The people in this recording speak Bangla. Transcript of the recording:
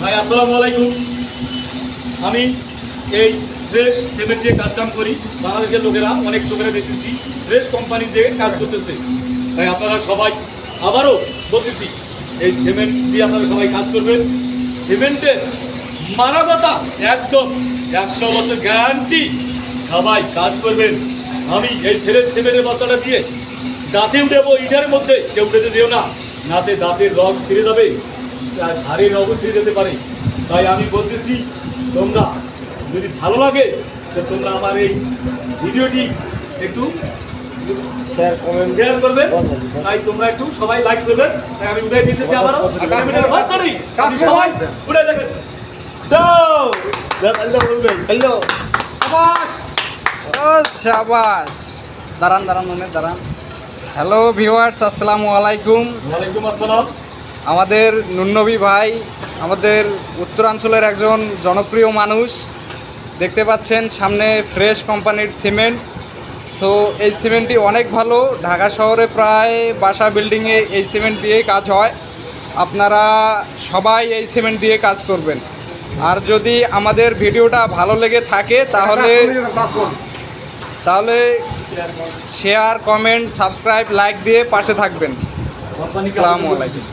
ভাই, আসসালামু আলাইকুম। আমি এই ফ্রেশ সিমেন্ট দিয়ে কাজ কাম করি। বাংলাদেশের লোকেরা, অনেক লোকেরা দেখতেছি ফ্রেশ কোম্পানি দিয়ে কাজ করতেছে। তাই আপনারা সবাই আবারও বলতেছি, এই সিমেন্ট দিয়ে আপনারা সবাই কাজ করবেন। সিমেন্টের মানবতা একদম একশো বছর গ্যারান্টি সবাই কাজ করবেন। আমি এই ফ্রেশ সিমেন্টের বস্তাটা দিয়ে দাঁতে উঠেবো, ইটার মধ্যে। কেউ উঠেতে দিও না। নাতে দাঁতের রগ ছিঁড়ে যাবে। রগও ছিঁড়ে যেতে পারে। তাই আমি বলতেছি তোমরা যদি ভালো লাগে তো তোমরা আমার এই ভিডিওটি একটু শেয়ার কমেন্ট শেয়ার করবে তাই তোমরা একটু সবাই লাইক করবেন। তাই আমি উঠে দিতেছি আবারও। সবাই উঠে দেখেন দাঁড়ান দাঁড়ান মনে দাঁড়ান। হ্যালো ভিউয়ার্স আসসালামু আলাইকুম। ওয়ালাইকুম আসসালাম। আমাদের নুন্নবী ভাই আমাদের উত্তরাঞ্চলের একজন জনপ্রিয় মানুষ। দেখতে পাচ্ছেন সামনে ফ্রেশ কোম্পানির সিমেন্ট। সো এই সিমেন্টটি অনেক ভালো। ঢাকা শহরে প্রায় বাসা বিল্ডিংয়ে এই সিমেন্ট দিয়ে কাজ হয়। আপনারা সবাই এই সিমেন্ট দিয়ে কাজ করবেন। আর যদি আমাদের ভিডিওটা ভালো লেগে থাকে তাহলে তাহলে শেয়ার কমেন্ট সাবস্ক্রাইব লাইক দিয়ে পাশে থাকবেন। আসসালামু আলাইকুম।